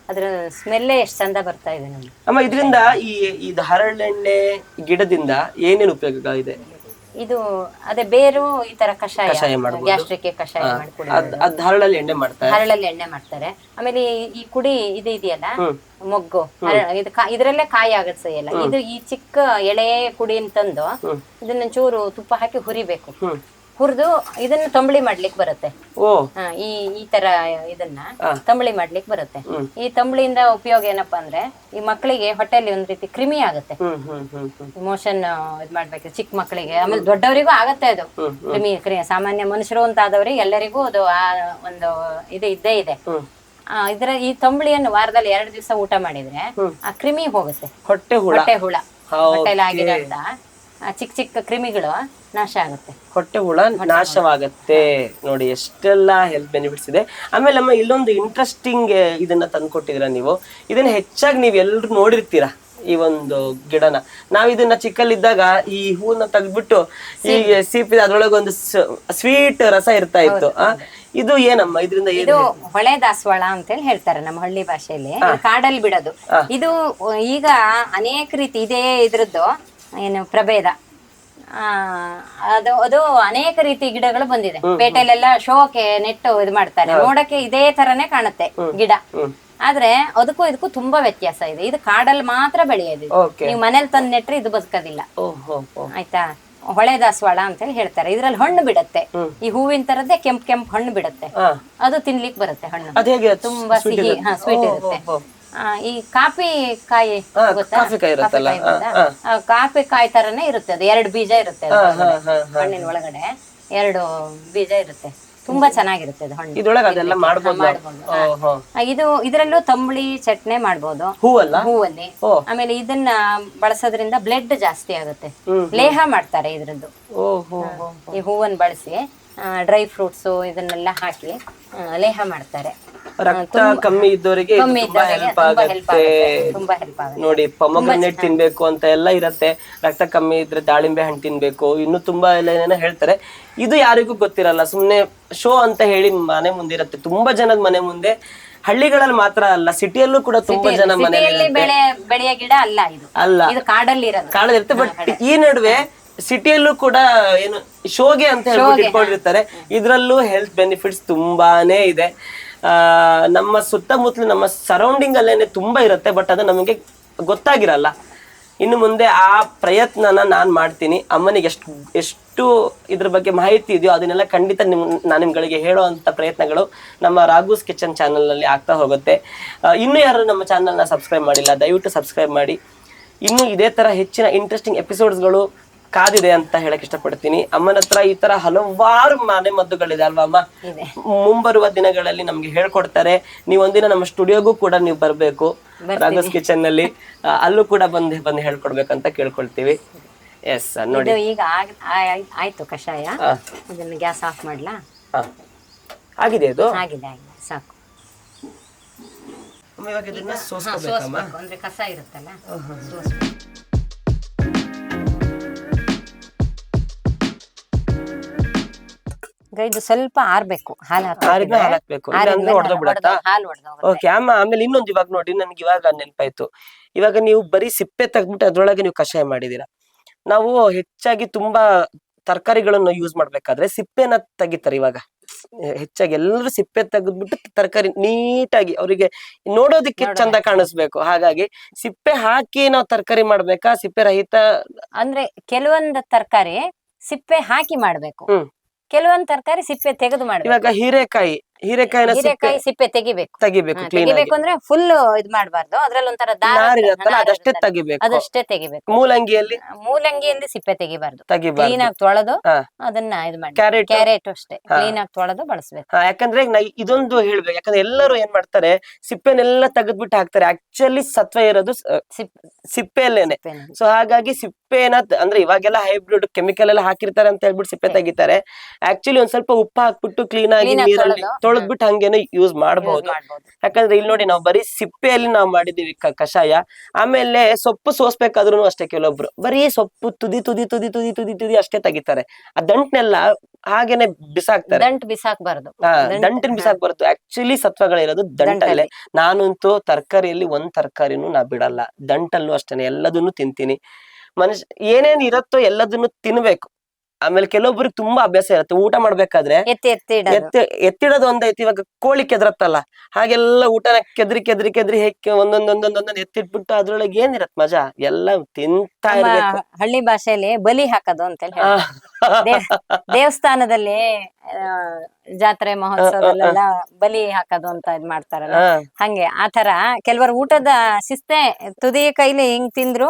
ಅದ್ರ ಸ್ಮೆಲ್ಲೇ ಎಷ್ಟ್ ಚಂದ ಬರ್ತಾ ಇದೆ ನಮ್ಗೆ. ಅಮ್ಮ ಇದರಿಂದ ಈ ಇದು ಹರಳೆಣ್ಣೆ ಗಿಡದಿಂದ ಏನೇನು ಉಪಯೋಗ ಇದೆ ಇದು ಅದೇ ಬೇರು ಈ ತರ ಕಷಾಯ ಕಷಾಯ ಮಾಡ್ಬೋದು. ಗ್ಯಾಸ್ಟ್ರಿಕ್ ಕಷಾಯ ಮಾಡ್ಕೊಡಿ ಅದ್ ಅದ್ ಹರಳಲ್ಲಿ ಎಣ್ಣೆ ಮಾಡ್ತಾರೆ. ಹರಳಲ್ಲಿ ಎಣ್ಣೆ ಮಾಡ್ತಾರೆ. ಆಮೇಲೆ ಈ- ಈ ಕುಡಿ ಇದು ಇದೆಯಲ್ಲ ಮೊಗ್ಗು ಹರ- ಇದು ಕಾ- ಇದ್ರಲ್ಲೇ ಕಾಯಿ ಆಗತ್ತೆ ಎಲ್ಲ. ಇದು ಈ ಚಿಕ್ಕ ಎಳೆ ಕುಡಿ ತಂದು ಇದನ್ನ ಚೂರು ತುಪ್ಪ ಹಾಕಿ ಹುರಿಬೇಕು. ಹುರಿದು ಇದನ್ನ ತಂಬಳಿ ಮಾಡ್ಲಿಕ್ಕೆ ಬರುತ್ತೆ. ಓ. ಹಾ, ಈ ಈ ತರ ಇದನ್ನ. ತಂಬಳಿ ಮಾಡ್ಲಿಕ್ಕೆ ಬರುತ್ತೆ. ಈ ತಂಬಳಿಯಿಂದ ಉಪಯೋಗ ಏನಪ್ಪಾ ಅಂದ್ರೆ ಈ ಮಕ್ಕಳಿಗೆ ಹೊಟ್ಟೆಲಿ ಒಂದ್ ರೀತಿ ಕ್ರಿಮಿ ಆಗುತ್ತೆ. ಇಮೋಷನ್ ಹ್ಮ್ ಹ್ಮ್ ಹ್ಮ್. ಮೋಷನ್ ಇದ್ ಮಾಡ್ಬೇಕು ಚಿಕ್ಕ ಮಕ್ಕಳಿಗೆ ಆಮೇಲೆ ದೊಡ್ಡವರಿಗೂ ಆಗತ್ತೆ ಅದು. ಕ್ರಿಮಿ ಕ್ರಿಮಿ ಸಾಮಾನ್ಯ ಮನುಷ್ಯರು ಅಂತ ಆದವರಿಗೆ ಎಲ್ಲರಿಗೂ ಅದು ಆ ಒಂದು ಇದು ಇದ್ದೇ ಇದೆ. ಆ, ಇದ್ರ ಈ ತಂಬಳಿಯನ್ನು ವಾರದಲ್ಲಿ ಎರಡು ದಿವಸ ಊಟ ಮಾಡಿದ್ರೆ ಆ ಕ್ರಿಮಿ ಹೋಗುತ್ತೆ. ಹೊಟ್ಟೆ ಹುಳ. ಹೊಟ್ಟೆ ಹುಳ. Okay. ಹೊಟ್ಟೆಲಿ ಆಗಿರೋಂತ ಆ ಚಿಕ್ಕ ಚಿಕ್ಕ ಕ್ರಿಮಿಗಳು ನಾಶ ಆಗುತ್ತೆ. ಹೊಟ್ಟೆ ಹುಳ ನಾಶವಾಗತ್ತೆ. ನೋಡಿ ಎಷ್ಟೆಲ್ಲ ಹೆಲ್ತ್ ಬೆನಿಫಿಟ್ಸ್ ಇದೆ. ಆಮೇಲೆ ಅಮ್ಮ ಇಲ್ಲೊಂದು ಇಂಟ್ರೆಸ್ಟಿಂಗ್ ಇದನ್ನ ತಂದ್ಕೊಟ್ಟಿದ್ರ ನೀವು? ಇದನ್ನ ಹೆಚ್ಚಾಗಿ ನೀವು ಎಲ್ರು ನೋಡಿರ್ತೀರಾ? ಈ ಒಂದು ಗಿಡನ. ನಾವ್ ಇದನ್ನ ಚಿಕ್ಕಲ್ಲಿದ್ದಾಗ ಈ ಹೂವನ್ನ ತೆಗ್ದ್ಬಿಟ್ಟು ಈ ಸೀಪಿ ಅದ್ರೊಳಗೆ ಒಂದು ಸ್ವೀಟ್ ರಸ ಇರ್ತಾ ಇತ್ತು. ಇದು ಏನಮ್ಮ? ಇದರಿಂದ ಏನು ಇದು ಹೊಳೆ ದಾಸವಾಳ ಅಂತೇಳಿ ಹೇಳ್ತಾರೆ ನಮ್ಮ ಹಳ್ಳಿ ಭಾಷೆಯಲ್ಲಿ. ಕಾಡಲ್ಲಿ ಬಿಡೋದು. ಇದು ಈಗ ಅನೇಕ ರೀತಿ ಇದೇ ಇದ್ರದ್ದು ಏನು ಪ್ರಭೇದ. ಅದು ಅದು ಅನೇಕ ರೀತಿ ಗಿಡಗಳು ಬಂದಿದೆ. ಪೇಟೆಲೆಲ್ಲ ಶೋಕೆ ನೆಟ್ಟು ಇದು ಮಾಡ್ತಾರೆ. ನೋಡಕ್ಕೆ ಇದೇ ತರನೇ ಕಾಣುತ್ತೆ ಗಿಡ. ಆದ್ರೆ ಅದಕ್ಕೂ ಇದಕ್ಕೂ ತುಂಬಾ ವ್ಯತ್ಯಾಸ ಇದೆ. ಇದು ಕಾಡಲ್ಲಿ ಮಾತ್ರ ಬೆಳೆಯೋದು ನೀವು ಮನೇಲಿ ತಂದು ನೆಟ್ರೆ ಇದು ಬದುಕೋದಿಲ್ಲ. ಆಯ್ತಾ? ಹೊಳೆ ದಾಸವಾಳ ಅಂತ ಹೇಳಿ ಹೇಳ್ತಾರೆ. ಇದ್ರಲ್ಲಿ ಹಣ್ಣು ಬಿಡತ್ತೆ. ಈ ಹೂವಿನ ತರದ್ದೇ ಕೆಂಪ್ ಕೆಂಪ್ ಹಣ್ಣು ಬಿಡತ್ತೆ. ಅದು ತಿನ್ಲಿಕ್ಕೆ ಬರುತ್ತೆ ಹಣ್ಣು. ತುಂಬಾ ಸಿಹಿ ಹಾ ಸ್ವೀಟ್ ಇರುತ್ತೆ. ಈ ಕಾಫಿ ಕಾಯಿ ಗೊತ್ತಾ? ಕಾಫಿ ಕಾಯಿ ಇರುತ್ತಲ್ಲ, ಕಾಫಿ ಕಾಯಿ ಗೊತ್ತಾ? ಆ, ಕಾಫಿ ಕಾಯಿ ತರನೇ ಇರುತ್ತೆ ಅದು. ಎರಡು ಬೀಜ ಇರುತ್ತೆ ಅದ್ರ ಒಳಗಡೆ. ಹಣ್ಣಿನ ಒಳಗಡೆ ಎರಡು ಬೀಜ ಇರುತ್ತೆ. ತುಂಬಾ ಚೆನ್ನಾಗಿರುತ್ತೆ ಅದು ಹಣ್ಣು. ಇದ್ರೊಳಗೆ ಅದೆಲ್ಲ ಮಾಡ್ಬೋದು ಓಹೋ. ಆ, ಇದು ಇದರಲ್ಲೂ ತಂಬುಳಿ ಚಟ್ನಿ ಮಾಡ್ಬೋದು. ಹೂವಲ್ಲ? ಹೂವಲ್ಲಿ. ಓ. ಆಮೇಲೆ ಇದನ್ನ ಬಳಸೋದ್ರಿಂದ ಬ್ಲಡ್ ಜಾಸ್ತಿ ಆಗುತ್ತೆ. ಹ್ಮ್. ಲೇಹ ಮಾಡ್ತಾರೆ ಇದ್ರದ್ದು. ಓಹೋ. ಈ ಹೂವನ್ನ ಬಳಸಿ ಡ್ರೈ ಫ್ರೂಟ್ಸ್ ಇದನ್ನೆಲ್ಲ ಹಾಕಿ ಆ, ಲೇಹ ಮಾಡ್ತಾರೆ. ರಕ್ತ ಕಮ್ಮಿ ಇದ್ದವರಿಗೆ ಇದು ಕಮ್ಮಿ ತುಂಬಾ ಇದ್ದವರಿಗೆ ಹೆಲ್ಪ್ ತುಂಬಾ ಆಗುತ್ತೆ. ಆಗುತ್ತೆ ತುಂಬಾ ಹೆಲ್ಪ್ ಆಗುತ್ತೆ. ನೋಡಿ ಪೊಮಗ್ರನೇಟ್ ತಿನ್ಬೇಕು ಅಂತ ಎಲ್ಲ ಇರತ್ತೆ. ರಕ್ತ ಕಮ್ಮಿ ಇದ್ರೆ ದಾಳಿಂಬೆ ಹಣ್ಣು ತಿನ್ಬೇಕು. ಇನ್ನು ತುಂಬಾ ಎಲ್ಲ ಏನೇನೋ ಹೇಳ್ತಾರೆ. ಇದು ಯಾರಿಗೂ ಗೊತ್ತಿರಲ್ಲ. ಸುಮ್ನೆ ಶೋ ಅಂತ ಹೇಳಿ ಮನೆ ಮುಂದೆ ಇರತ್ತೆ. ತುಂಬಾ ಜನದ ಮನೆ ಮುಂದೆ. ಹಳ್ಳಿಗಳಲ್ಲಿ ಮಾತ್ರ ಅಲ್ಲ ಸಿಟಿಯಲ್ಲೂ ಕೂಡ ತುಂಬಾ ಜನ ಮನೆ ಸಿಟಿಯಲ್ಲಿ ಬೆಳೆ ಬೆಳೆಯ ಗಿಡ ಅಲ್ಲ ಇದು. ಅಲ್ಲ. ಇದು ಕಾಡಲ್ಲಿ ಇರೋದು. ಕಾಣದಿರುತ್ತೆ ಬಟ್ ಈ ನಡುವೆ ಸಿಟಿಯಲ್ಲೂ ಕೂಡ ಏನು ಶೋಗೆ ಅಂತ ಹೇಳ್ಬಿಟ್ಟು ಇಟ್ಕೊಂಡಿರ್ತಾರೆ. ಇದ್ರಲ್ಲೂ ಹೆಲ್ತ್ ಬೆನಿಫಿಟ್ಸ್ ತುಂಬಾನೇ ಇದೆ. ನಮ್ಮ ಸುತ್ತಮುತ್ತಲು, ನಮ್ಮ ಸರೌಂಡಿಂಗ್ ಅಲ್ಲೇನೆ ತುಂಬಾ ಇರುತ್ತೆ ಬಟ್ ಅದು ನಮಗೆ ಗೊತ್ತಾಗಿರಲ್ಲ. ಇನ್ನು ಮುಂದೆ ಆ ಪ್ರಯತ್ನನ ನಾನು ಮಾಡ್ತೀನಿ. ಅಮ್ಮನಿಗೆ ಎಷ್ಟು ಎಷ್ಟು ಇದ್ರ ಬಗ್ಗೆ ಮಾಹಿತಿ ಇದೆಯೋ ಅದನ್ನೆಲ್ಲ ಖಂಡಿತ ನಿಮ್, ನಾನು ನಿಮ್ಗಳಿಗೆ ಹೇಳೋ ಅಂತ ಪ್ರಯತ್ನಗಳು ನಮ್ಮ ರಾಘೂಸ್ ಕಿಚನ್ ಚಾನಲ್ನಲ್ಲಿ ಆಗ್ತಾ ಹೋಗುತ್ತೆ. ಇನ್ನು ಇನ್ನೂ ಯಾರು ನಮ್ಮ ಚಾನಲ್ನ ಸಬ್ಸ್ಕ್ರೈಬ್ ಮಾಡಿಲ್ಲ, ದಯವಿಟ್ಟು ಸಬ್ಸ್ಕ್ರೈಬ್ ಮಾಡಿ. ಇನ್ನು ಇದೇ ತರ ಹೆಚ್ಚಿನ ಇಂಟ್ರೆಸ್ಟಿಂಗ್ ಎಪಿಸೋಡ್ಸ್ಗಳು ಕಾದಿದೆ ಅಂತ ಹೇಳಕ್ ಇಷ್ಟಪಡ್ತೀನಿ. ಅಮ್ಮನ ಹತ್ರ ಈ ತರ ಹಲವಾರು ಮನೆ ಮದ್ದುಗಳಿದೆ ಅಲ್ವಾ ಅಮ್ಮ? ಮುಂಬರುವ ದಿನಗಳಲ್ಲಿ ನಮ್ಗೆ ಹೇಳ್ಕೊಡ್ತಾರೆ. ನೀವು ಒಂದಿನ ನಮ್ಮ ಸ್ಟುಡಿಯೋಗೂ ಕೂಡ ನೀವು ಬರ್ಬೇಕು. ರಾಘಸ್ ಕಿಚನ್ನಲ್ಲಿ ಅಲ್ಲೂ ಕೂಡ ಬಂದು ಬಂದು ಹೇಳ್ಕೊಡ್ಬೇಕಂತ ಕೇಳ್ಕೊಳ್ತೀವಿ. ಎಸ್ ನೋಡಿ. ಈಗ ಆಯ್ತು ಕಷಾಯ. ಅದನ್ನ ಗ್ಯಾಸ್ ಆಫ್ ಮಾಡ್ಲಾ? ಆಗಿದೆ ಇದು? ಆಗಿದೆ ಆಗಿದೆ. ಸಾಕು. ಇವಾಗ ಇದನ್ನ ಸೋಸ್ಕೋಬೇಕಮ್ಮ. ಅಂದ್ರೆ ಕಸ ಇರುತ್ತಲ್ಲ? ಸೋಸ್ಬೇಕು. ಈಗ ಇದು ಸ್ವಲ್ಪ ಆರ್ಬೇಕು ಹಾಲು ಆರಿದ್ಮೇಲೆ ಹಾಲ್ ಹಾಕ್ಬೇಕು. ಇಲ್ಲಾಂದ್ರೆ ಹೊಡೆದೋಗ್ಬಿಡತ್ತಾ ಹಾಲು ಹೊಡೆದೋಗುತ್ತೆ ಓಕೆ ಅಮ್ಮ ಆಮೇಲೆ ಇನ್ನೊಂದು ಇವಾಗ ನೋಡಿ ನನ್ಗೆ ಇವಾಗ ನೆನಪಾಯ್ತು. ಇವಾಗ ನೀವು ಬರೀ ಸಿಪ್ಪೆ ತೆಗ್ದ್ಬಿಟ್ಟು ಅದ್ರೊಳಗೆ ನೀವು ಕಷಾಯ ಮಾಡಿದೀರಾ? ನಾವು ಹೆಚ್ಚಾಗಿ ತುಂಬಾ ತರಕಾರಿಗಳನ್ನು ಯೂಸ್ ಮಾಡ್ಬೇಕಾದ್ರೆ ಸಿಪ್ಪೆನ ತೆಗಿತಾರೆ ಇವಾಗ. ಹೆಚ್ಚಾಗಿ ಎಲ್ಲರೂ ಸಿಪ್ಪೆ ತೆಗೆದ್ಬಿಟ್ಟು ತರಕಾರಿ ನೀಟಾಗಿ ಅವರಿಗೆ ನೋಡೋದಕ್ಕೆ ಚಂದ ಕಾಣಿಸ್ಬೇಕು. ಹಾಗಾಗಿ ಸಿಪ್ಪೆ ಹಾಕಿ ನಾವು ತರಕಾರಿ ಮಾಡ್ಬೇಕಾ? ಸಿಪ್ಪೆ ರಹಿತ ಅಂದ್ರೆ ಕೆಲವೊಂದು ತರಕಾರಿ ಸಿಪ್ಪೆ ಹಾಕಿ ಮಾಡ್ಬೇಕು. ಕೆಲವೊಂದ್ ತರಕಾರಿ ಸಿಪ್ಪೆ ತೆಗೆದು ಮಾಡಿ ಇವಾಗ ಹೀರೆಕಾಯಿ ಹೀರೆಕಾಯಿನ ಹೀರೆಕಾಯಿ ಸಿಪ್ಪೆ ತೆಗಿಬೇಕು. ತೆಗಿಬೇಕು ತೆಗಿಬೇಕು ಅಂದ್ರೆ ಫುಲ್ ಇದ್ ಮಾಡ್ಬಾರ್ದು. ಅದ್ರಲ್ಲಿ ಒಂಥರ ದಾರ ನಾರ್ ಅದಷ್ಟೇ ತೆಗಿಬೇಕು. ಅದಷ್ಟೇ ತೆಗಿಬೇಕು. ಮೂಲಂಗಿಯಲ್ಲಿ? ಮೂಲಂಗಿಯಲ್ಲಿ ಸಿಪ್ಪೆ ತೆಗಿಬಾರ್ದು. ತೆಗಿಬಾರ್ದು. ಕ್ಲೀನ್ ಆಗಿ ತೊಳೆದು ಅದನ್ನ ಇದು ಮಾಡಿ. ಕ್ಯಾರೆಟ್ ಕ್ಯಾರೆಟ್ ಅಷ್ಟೇ. ಕ್ಲೀನ್ ಆಗಿ ತೊಳೆದು ಬಳಸ್ಬೇಕು. ಯಾಕಂದ್ರೆ ನಾ ಇದೊಂದು ಹೇಳ್ಬೇಕು. ಯಾಕಂದ್ರೆ ಎಲ್ಲರೂ ಏನ್ ಮಾಡ್ತಾರೆ ಸಿಪ್ಪೆನೆಲ್ಲ ತೆಗೆದ್ಬಿಟ್ಟು ಹಾಕ್ತಾರೆ. ಆಕ್ಚುಲಿ ಸತ್ವ ಇರೋದು ಸಿಪ್ಪೆಯಲ್ಲೇನೆ. ಸೊ ಹಾಗಾಗಿ ಸಿಪ್ಪೆನ ಅಂದ್ರೆ ಇವಾಗೆಲ್ಲ ಹೈಬ್ರಿಡ್ ಕೆಮಿಕಲ್ ಎಲ್ಲ ಹಾಕಿರ್ತಾರೆ ಅಂತ ಹೇಳ್ಬಿಟ್ಟು ಸಿಪ್ಪೆ ತೆಗಿತಾರೆ. ಆಕ್ಚುಲಿ ಒಂದ್ ಸ್ವಲ್ಪ ಉಪ್ಪು ಹಾಕ್ಬಿಟ್ಟು ಕ್ಲೀನ್ ಆಗಿ ನೀರಲ್ಲಿ ತೊಳೆದು, ಹಂಗೇನೆ ಯೂಸ್ ಮಾಡಬಹುದು ಯಾಕಂದ್ರೆ ಇಲ್ಲಿ ನೋಡಿ ನಾವು ಬರೀ ಸಿಪ್ಪೆಯಲ್ಲಿ ನಾವು ಮಾಡಿದೀವಿ ಕಷಾಯ. ಆಮೇಲೆ ಸೊಪ್ಪು ಸೋಸ್ಬೇಕಾದ್ರೂ ಅಷ್ಟೇ ಕೆಲವೊಬ್ರು. ಬರೀ ಸೊಪ್ಪು ತುದಿ ತುದಿ ತುದಿ ತುದಿ ತುದಿ ತುದಿ ಅಷ್ಟೇ ತೆಗಿತಾರೆ. ಆ ದಂಟ್ನೆಲ್ಲ ಹಾಗೇನೆ ಬಿಸಾಕ್ತಾರೆ. ದಂಟ್ ಬಿಸಾಕ್ಬಾರ್ದು. ದಂಟಿನ ಬಿಸಾಕ್ ಬರುತ್ತೆ ಆಕ್ಚುಲಿ ಸತ್ವಗಳಿರೋದು ದಂಟಲ್ಲೇ. ನಾನಂತೂ ತರಕಾರಿಯಲ್ಲಿ ಒಂದ್ ತರಕಾರಿನೂ ನಾ ಬಿಡಲ್ಲ. ದಂಟಲ್ಲೂ ಅಷ್ಟೇನೆ. ಎಲ್ಲದನ್ನು ತಿಂತೀನಿ. ಮನುಷ್ಯ ಏನೇನ್ ಇರತ್ತೋ ಎಲ್ಲದನ್ನು ತಿನ್ಬೇಕು. ಆಮೇಲೆ ಕೆಲವೊಬ್ರಿಗೆ ತುಂಬಾ ಅಭ್ಯಾಸ ಇರುತ್ತೆ. ಊಟ ಮಾಡ್ಬೇಕಾದ್ರೆ ಎತ್ತಿ ಎತ್ತಿ ಇಡೋದು. ಎತ್ತಿ ಎತ್ತಿಡೋದು ಒಂದೈತಿ ಇವಾಗ ಕೋಳಿ ಕೆದ್ರತ್ತಲ್ಲ ಹಾಗೆಲ್ಲ ಊಟನ ಕೆದ್ರಿ ಕೆದ್ರಿ ಕೆದ್ರಿ ಹೆಕ್ಕಿ ಒಂದೊಂದ್ ಒಂದೊಂದ್ ಒಂದೊಂದ್ ಎತ್ತಿಟ್ಬಿಟ್ಟು ಅದ್ರೊಳಗೆ ಏನಿರತ್ ಮಜಾ? ಎಲ್ಲ ತಿಂತಾ ನಮ್ಮ ಇರ್ಬೇಕು. ಹಳ್ಳಿ ಭಾಷೆಯಲ್ಲಿ ಬಲಿ ಹಾಕೋದು ಅಂತ ಹೇಳಿ ಆ, ದೇವಸ್ಥಾನದಲ್ಲಿ ಆ, ಜಾತ್ರೆ ಮಹೋತ್ಸವದಲ್ಲೆಲ್ಲ ಬಲಿ ಹಾಕೋದು ಅಂತ ಇದ್ ಮಾಡ್ತಾರಲ್ಲ. ಆ, ಹಂಗೆ ಆತರ ಕೆಲವರು ಊಟದ ಶಿಸ್ತೆ ತುದಿ ಕೈಲಿ ಹಿಂಗ್ ತಿಂದ್ರು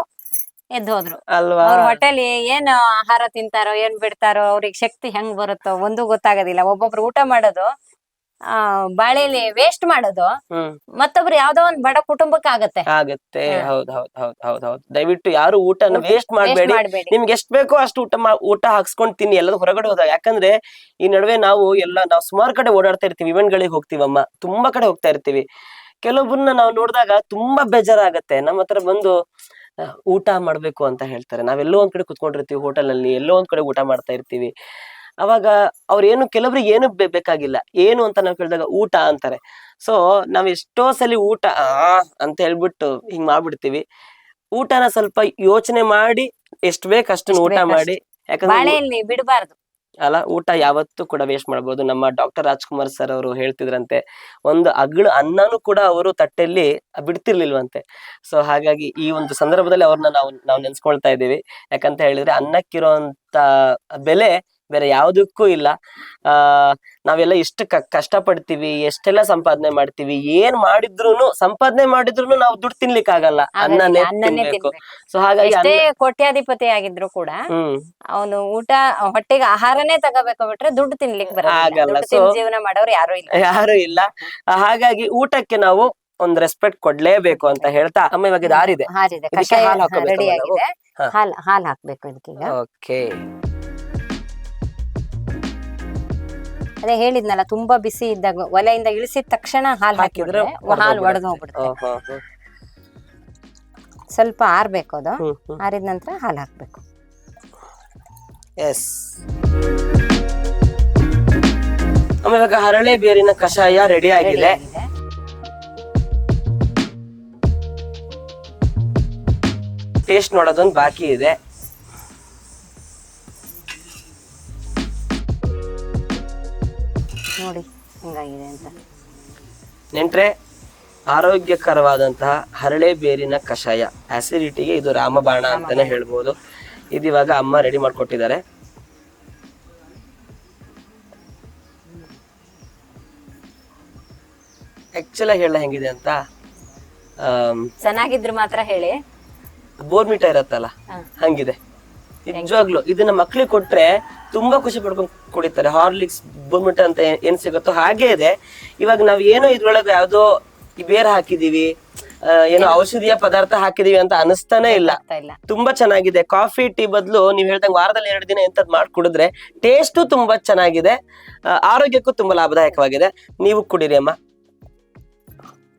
ಎದ್ದು ಹೋದ್ರು ಅಲ್ವಾ? ಅವ್ರ ಹೋಟೆಲ್ ಏನ್ ಆಹಾರ ತಿಂತಾರೋ ಏನ್ ಬಿಡ್ತಾರೋ ಅವ್ರಿಗೆ ಶಕ್ತಿ ಹೆಂಗ್ ಬರುತ್ತೋ ಒಂದು ಗೊತ್ತಾಗೋದಿಲ್ಲ. ಒಬ್ಬೊಬ್ರು ಊಟ ಮಾಡೋದು ಆ ಬಾಳೆಲಿ ವೇಸ್ಟ್ ಮಾಡೋದು ಮತ್ತೊಬ್ರು ಯಾವ್ದೋ ಒಂದ್ ಬಡ ಕುಟುಂಬಕ್ಕೆ ಆಗತ್ತೆ. ಆಗತ್ತೆ. ಹೌದ್ ಹೌದ್ ಹೌದ್ ಹೌದ್ ಹೌದ್. ದಯವಿಟ್ಟು ಯಾರು ಊಟನ ವೇಸ್ಟ್ ಮಾಡಬೇಡಿ. ನಿಮ್ಗೆ ಎಷ್ಟ್ ಬೇಕೋ ಅಷ್ಟು ಊಟ ಊಟ ಹಾಕ್ಸ್ಕೊಂಡ್ ತಿನ್ನಿ. ಎಲ್ಲದ ಹೊರಗಡೆ ಹೋದಾಗ ಯಾಕಂದ್ರೆ ಈ ನಡುವೆ ನಾವು ಎಲ್ಲ ನಾವು ಸುಮಾರು ಕಡೆ ಓಡಾಡ್ತಾ ಇರ್ತೀವಿ. ಇವೆಂಟ್ ಗಳಿಗೆ ಹೋಗ್ತೀವಮ್ಮ. ತುಂಬಾ ಕಡೆ ಹೋಗ್ತಾ ಇರ್ತೀವಿ. ಕೆಲವೊಬ್ಬರನ್ನ ನಾವು ನೋಡಿದಾಗ ತುಂಬಾ ಬೇಜಾರಾಗತ್ತೆ. ನಮ್ಮ ಹತ್ರ ಬಂದು ಊಟ ಮಾಡ್ಬೇಕು ಅಂತ ಹೇಳ್ತಾರೆ. ನಾವೆಲ್ಲೋ ಒಂದ್ ಕಡೆ ಕುತ್ಕೊಂಡಿರ್ತೀವಿ ಹೋಟೆಲ್ ಅಲ್ಲಿ ಎಲ್ಲೋ ಒಂದ್ ಕಡೆ ಊಟ ಮಾಡ್ತಾ ಇರ್ತೀವಿ. ಅವಾಗ ಅವ್ರೇನು ಕೆಲವರಿಗೆ ಏನು ಬೇಕಾಗಿಲ್ಲ. ಏನು ಅಂತ ನಾವು ಕೇಳಿದಾಗ ಊಟ ಅಂತಾರೆ. ಸೊ ನಾವ್ ಎಷ್ಟೋ ಸಲ ಊಟ ಆ ಅಂತ ಹೇಳ್ಬಿಟ್ಟು ಹಿಂಗ್ ಮಾಡ್ಬಿಡ್ತೀವಿ. ಊಟನ ಸ್ವಲ್ಪ ಯೋಚನೆ ಮಾಡಿ ಎಷ್ಟ್ ಬೇಕಷ್ಟು ಊಟ ಮಾಡಿ. ಯಾಕಂದ್ರೆ ಬಿಡಬಾರ್ದು. ಅಲ್ಲ, ಊಟ ಯಾವತ್ತೂ ಕೂಡ ವೇಸ್ಟ್ ಮಾಡ್ಬೋದು. ನಮ್ಮ ಡಾಕ್ಟರ್ ರಾಜ್ಕುಮಾರ್ ಸರ್ ಅವರು ಹೇಳ್ತಿದ್ರಂತೆ, ಒಂದು ಅಗಳು ಅನ್ನನೂ ಕೂಡ ಅವರು ತಟ್ಟೆಯಲ್ಲಿ ಬಿಡ್ತಿರ್ಲಿಲ್ವಂತೆ. ಸೊ ಹಾಗಾಗಿ ಈ ಒಂದು ಸಂದರ್ಭದಲ್ಲಿ ಅವ್ರನ್ನ ನಾವು ನಾವು ನೆನ್ಸ್ಕೊಳ್ತಾ ಇದ್ದೀವಿ. ಯಾಕಂತ ಹೇಳಿದ್ರೆ ಅನ್ನಕ್ಕಿರುವಂತ ಬೆಲೆ ಬೇರೆ ಯಾವುದಕ್ಕೂ ಇಲ್ಲ. ಆ ನಾವೆಲ್ಲ ಎಷ್ಟು ಕ- ಕಷ್ಟ ಪಡ್ತೀವಿ ಎಷ್ಟೆಲ್ಲ ಸಂಪಾದನೆ ಮಾಡ್ತೀವಿ ಏನ್ ಮಾಡಿದ್ರು ಸಂಪಾದನೆ ಮಾಡಿದ್ರು ನಾವು ದುಡ್ಡು ತಿನ್ಲಿಕ್ಕೆ ಆಗಲ್ಲ ಅನ್ನನೇ ತಿನ್ಬೇಕು. ಸೊ ಹಾಗಾಗಿ ಕೋಟ್ಯಾಧಿಪತಿ ಆಗಿದ್ರು ಕೂಡ ಅವನು ಊಟ ಹೊಟ್ಟೆಗೆ ಆಹಾರನೇ ತಗೋಬೇಕು ಬಿಟ್ರೆ ದುಡ್ಡು ತಿನ್ಲಿಕ್ಕೆ ಬರಲ್ಲ. ಜೀವನ ಮಾಡೋರು ಯಾರು ಇಲ್ಲ. ಯಾರು ಇಲ್ಲ. ಹಾಗಾಗಿ ಊಟಕ್ಕೆ ನಾವು ಒಂದ್ ರೆಸ್ಪೆಕ್ಟ್ ಕೊಡ್ಲೇಬೇಕು ಅಂತ ಹೇಳ್ತಾ ಅಮ್ಮ ಇವಾಗ ಹಾರಿದೆ. ಇದಕ್ಕೆ ಹಾಲ್ ಹಾಕಬೇಕು. ಹಾಲ್ ಹಾಕ್ಬೇಕು ಇದಕ್ಕೀಗ. ಓಕೆ ಅದೇ ಹೇಳಿದ್ನಲ್ಲ ತುಂಬಾ ಬಿಸಿ ಇದ್ದಾಗ ಒಲೆಯಿಂದ ಇಳಿಸಿದ ತಕ್ಷಣ ಹಾಲು ಹಾಕಿದ್ರೆ ಹಾಲು ಒಡೆದು ಹೋಗ್ಬಿಡುತ್ತೆ ಸ್ವಲ್ಪ ಆರ್ಬೇಕು ಅದು. ಆರಿದ ನಂತರ ಹಾಲು ಹಾಕ್ಬೇಕು. ಎಸ್. ಆಮೇಲೆ ಹರಳೆ ಬೇರಿನ ಕಷಾಯ ರೆಡಿ ಆಗಿದೆ. ಟೇಸ್ಟ್ ನೋಡೋದೊಂದು ಬಾಕಿ ಇದೆ. ಹೆಂಗಾಗಿದೆ ಅಂತ. ನೆಂಟ್ರೆ ಆರೋಗ್ಯಕರವಾದಂತಹ ಹರಳೆ ಬೇರಿನ ಕಷಾಯ ಆಸಿಡಿಟಿಗೆ ಇದು ರಾಮಬಾಣ ಅಂತಾನೆ ಹೇಳ್ಬೋದು. ಇದು ಇವಾಗ ಅಮ್ಮ ರೆಡಿ ಮಾಡ್ಕೊಟ್ಟಿದ್ದಾರೆ. ಆಕ್ಚುಲಿ ಹೇಳ ಹೆಂಗಿದೆ ಅಂತ ಚೆನ್ನಾಗಿದ್ರು ಮಾತ್ರ ಹೇಳಿ. ಬೋರ್ಮಿಟ ಇರತ್ತಲ್ಲ ಹಂಗಿದೆ. ನಿಜವಾಗ್ಲು ಇದನ್ನ ಮಕ್ಳಿಗೆ ಕೊಟ್ರೆ ತುಂಬಾ ಖುಷಿ ಪಡ್ಕೊಂಡು ಕುಡಿತಾರೆ. ಹಾರ್ಲಿಕ್ಸ್ ಬೋರ್ಮಿಟ ಅಂತ ಏನ್- ಸಿಗುತ್ತೋ ಹಾಗೆ ಇದೆ. ಇವಾಗ ನಾವ್ ಏನೋ ಇದ್ರೊಳಗೆ ಯಾವ್ದೋ ಬೇರ್ ಹಾಕಿದೀವಿ ಏನೋ ಔಷಧಿಯ ಪದಾರ್ಥ ಹಾಕಿದೀವಿ ಅಂತ ಅನಿಸ್ತಾನೆ ಇಲ್ಲ. ತುಂಬಾ ಚೆನ್ನಾಗಿದೆ. ಕಾಫಿ ಟೀ ಬದಲು ನೀವ್ ಹೇಳ್ದಂಗೆ ವಾರದಲ್ಲಿ ಎರಡು ದಿನ ಎಂತದ್ ಮಾಡಿ ಕುಡಿದ್ರೆ ಟೇಸ್ಟು ತುಂಬಾ ಚೆನ್ನಾಗಿದೆ. ಆರೋಗ್ಯಕ್ಕೂ ತುಂಬಾ ಲಾಭದಾಯಕವಾಗಿದೆ. ನೀವು ಕುಡೀರಿ ಅಮ್ಮ.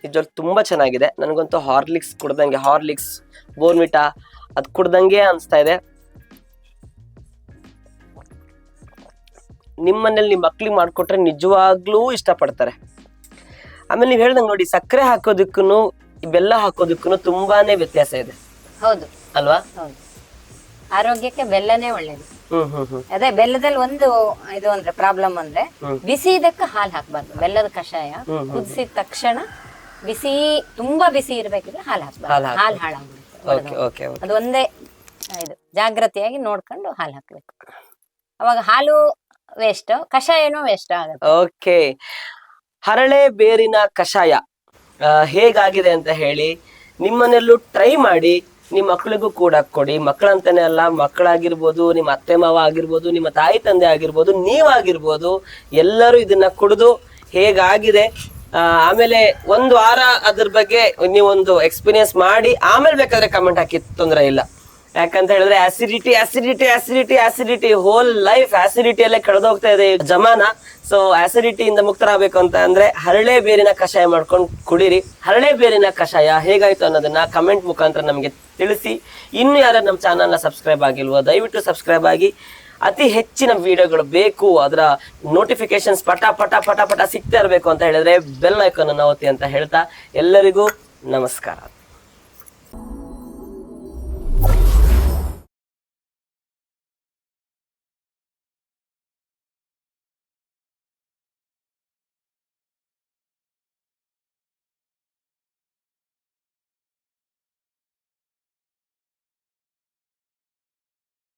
ನಿಜವಾಗ್ಲೂ ತುಂಬಾ ಚೆನ್ನಾಗಿದೆ. ನನಗಂತೂ ಹಾರ್ಲಿಕ್ಸ್ ಕುಡ್ದಂಗೆ ಹಾರ್ಲಿಕ್ಸ್ ಬೋರ್ಮಿಟಾ ಅದ್ ಕುಡ್ದಂಗೆ ಅನ್ಸ್ತಾ ಇದೆ. ನಿಮ್ಮನೇಲಿ ನಿಮ್ಮ ಮಕ್ಳಿಗೆ ಮಾಡಿಕೊಟ್ರೆ ನಿಜವಾಗ್ಲೂ ಇಷ್ಟಪಡ್ತಾರೆ. ಆಮೇಲೆ ನೀವು ಹೇಳ್ದಂಗೆ ನೋಡಿ ಸಕ್ಕರೆ ಹಾಕೋದಕ್ಕೂ ಬೆಲ್ಲ ಹಾಕೋದಕ್ಕೂ ತುಂಬಾನೇ ವ್ಯತ್ಯಾಸ ಇದೆ. ಹೌದು. ಅಲ್ವಾ? ಹೌದು. ಆರೋಗ್ಯಕ್ಕೆ ಬೆಲ್ಲನೇ ಒಳ್ಳೇದು. ಅದೇ ಬೆಲ್ಲದಲ್ಲಿ ಒಂದು ಇದು ಅಂದ್ರೆ ಪ್ರಾಬ್ಲಮ್ ಅಂದ್ರೆ. ಬಿಸಿ ಇದಕ್ಕೆ ಹಾಲು ಹಾಕ್ಬಾರ್ದು ಬೆಲ್ಲದ ಕಷಾಯ. ಕುದಿಸಿದ ತಕ್ಷಣ ಬಿಸಿ ತುಂಬಾ ಬಿಸಿ ಇರ್ಬೇಕಿದ್ರೆ ಹಾಲು ಹಾಕ್ಬಾರ್ದು. ಹಾಲು ಹಾಳಾಗ್ಬಿಡುತ್ತೆ. ಅದು ಒಂದೇ ಇದು ಜಾಗ್ರತೆಯಾಗಿ ನೋಡ್ಕೊಂಡು ಹಾಲು ಹಾಕ್ಬೇಕು. ಅವಾಗ ಹಾಲು ವೇಸ್ಟ್ ಕಷಾಯನೂ ವೇಸ್ಟ್ ಆಗುತ್ತೆ. ಓಕೆ ಹರಳೆ ಬೇರಿನ ಕಷಾಯ ಹೇಗಾಗಿದೆ ಅಂತ ಹೇಳಿ ನಿಮ್ಮನೆಲ್ಲೂ ಟ್ರೈ ಮಾಡಿ ನಿಮ್ಮ ಮಕ್ಕಳಿಗೂ ಕೂಡ ಕೊಡಿ. ಮಕ್ಕಳಂತಾನೆ ಅಲ್ಲ, ಮಕ್ಕಳಾಗಿರ್ಬೋದು, ನಿಮ್ಮ ಅತ್ತೆ ಮಾವ ಆಗಿರ್ಬೋದು, ನಿಮ್ಮ ತಾಯಿ ತಂದೆ ಆಗಿರ್ಬೋದು, ನೀವಾಗಿರ್ಬೋದು, ಎಲ್ಲರೂ ಇದನ್ನ ಕುಡಿದು ಹೇಗಾಗಿದೆ ಆಮೇಲೆ ಒಂದು ವಾರ ಅದ್ರ ಬಗ್ಗೆ ನೀವೊಂದು ಎಕ್ಸ್ಪೀರಿಯನ್ಸ್ ಮಾಡಿ, ಆಮೇಲೆ ಬೇಕಾದ್ರೆ ಕಮೆಂಟ್ ಹಾಕಿ, ತೊಂದರೆ ಇಲ್ಲ. ಯಾಕಂತ ಹೇಳಿದ್ರೆ acidity acidity acidity acidity whole life ಆಸಿಡಿಟಿಯಲ್ಲೇ ಕಳೆದೋಗ್ತಾ ಇದೆ ಜಮಾನ. ಸೊ ಆಸಿಡಿಟಿಯಿಂದ ಮುಕ್ತರಾಗಬೇಕು ಅಂತ ಅಂದ್ರೆ ಹರಳೆ ಬೇರಿನ ಕಷಾಯ ಮಾಡ್ಕೊಂಡು ಕುಡೀರಿ. ಹರಳೆ ಬೇರಿನ ಕಷಾಯ ಹೇಗಾಯ್ತು ಅನ್ನೋದನ್ನ ಕಮೆಂಟ್ ಮುಖಾಂತರ ನಮಗೆ ತಿಳಿಸಿ. ಇನ್ನು ಯಾರು ನಮ್ಮ ಚಾನಲ್ನ ಸಬ್ಸ್ಕ್ರೈಬ್ ಆಗಿಲ್ವೋ, ದಯವಿಟ್ಟು ಸಬ್ಸ್ಕ್ರೈಬ್ ಆಗಿ. ಅತಿ ಹೆಚ್ಚಿನ ವಿಡಿಯೋಗಳು ಬೇಕು, ಅದರ ನೋಟಿಫಿಕೇಶನ್ಸ್ ಪಟ ಪಟ ಪಟ ಪಟ ಸಿಗ್ತಾ ಇರಬೇಕು ಅಂತ ಹೇಳಿದ್ರೆ ಬೆಲ್ ಐಕಾನ್ ಒತ್ತಿ ಅಂತ ಹೇಳ್ತಾ ಎಲ್ಲರಿಗೂ ನಮಸ್ಕಾರ.